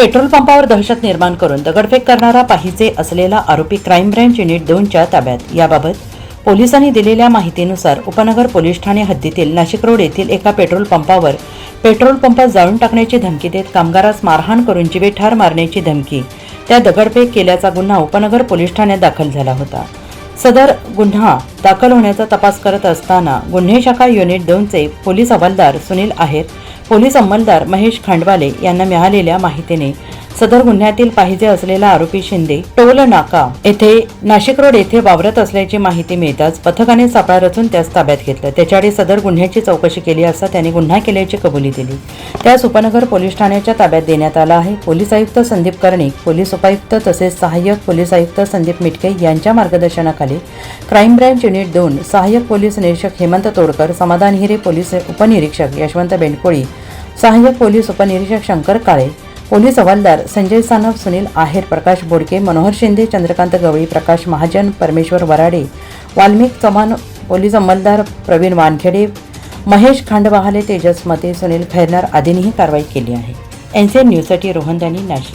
Petrol पंपावर दहशत निर्माण करून दगडफेक करणारा पाहिजे असलेला आरोपी क्राईम ब्रँच युनिट दोनच्या ताब्यात. याबाबत पोलिसांनी दिलेल्या माहितीनुसार उपनगर पोलीस ठाणे हद्दीतील नाशिक रोड येथील एका पेट्रोल पंपावर पेट्रोल पंपात जाळून टाकण्याची धमकी देत कामगारास मारहाण करून जीवे ठार मारण्याची धमकी. त्या दगडफेक केल्याचा गुन्हा उपनगर पोलीस ठाण्यात दाखल झाला होता. सदर गुन्हा दाखल होण्याचा तपास करत असताना गुन्हे शाखा युनिट दोनचे पोलीस हवालदार सुनील आहेत पोलीस अंमलदार महेश खांडवाले यांना मिळालेल्या माहितीने सदर गुन्ह्यातील पाहिजे असलेला आरोपी शिंदे टोल नाका येथे नाशिक रोड येथे वावरत असल्याची माहिती मिळताच पथकाने सापळा रचून त्यास ताब्यात घेतलं. त्याच्याकडे सदर गुन्ह्याची चौकशी केली असता त्याने गुन्हा केल्याची कबुली दिली. त्यास उपनगर पोलीस ठाण्याच्या ताब्यात देण्यात आला आहे. पोलीस आयुक्त संदीप कर्णिक पोलीस उपायुक्त तसेच सहाय्यक पोलीस आयुक्त संदीप मिटके यांच्या मार्गदर्शनाखाली क्राईम ब्रँच युनिट दोन सहाय्यक पोलीस निरीक्षक हेमंत तोडकर समाधान हिरे पोलीस उपनिरीक्षक यशवंत बेंडकोळी सहाय्यक पोलीस उपनिरीक्षक शंकर काळे पोलीस हवालदार संजय सानप सुनील आहेर प्रकाश बोडके मनोहर शिंदे चंद्रकांत गवळी प्रकाश महाजन परमेश्वर वराडे वाल्मिक चव्हाण पोलीस अंमलदार प्रवीण वानखेडे महेश खांडवाहाले तेजस मते सुनील खैरनार आदींनीही कारवाई केली आहे. एन सी न्यूजसाठी रोहनदानी नाशिक.